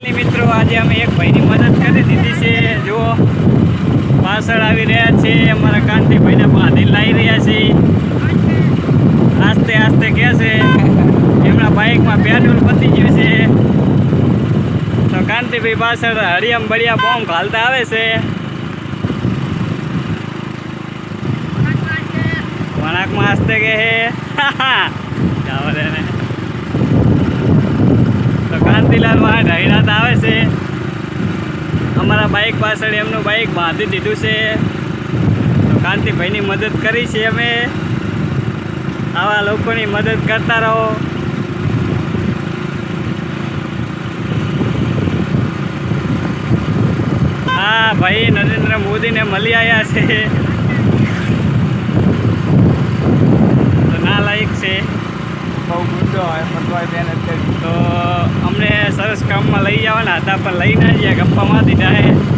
મિત્રો, આજે અમે એક ભાઈની મદદ કરી દીધી છે. જુઓ, પાછળ આવી રહ્યા છે. અમારા કાંતિભાઈને બાંધી લાવી રહ્યા છે. આસ્તે આસ્તે કહે છે, એમના બાઇકમાં પેટ્રોલ પતી ગયું છે. તો કાંતિભાઈ પાછળ હરિયમ બળિયા બોમ્બ ઘાલતા આવે છે. વણાકમાં આસ્તે કે હે ચાવલે ને તો કાંતિલાલમાં ઢાઈનાથ આવે છે. અમારા બાઇક પાછળ એમનું બાઇક બાંધી દીધું છે. તો કાંતિભાઈની મદદ કરી છે અમે. આવા લોકોની મદદ કરતા રહો. હા ભાઈ નરેન્દ્ર મોદીને મળી આવ્યા છે. તો ના લાયક છે. બહુ ગુસ્સો હોય મતવાય મહેનત અત્યારે તો કામમાં લઈ જવાના હતા પણ લઈ ના ગયા ગપ્પામાં દીધા હો.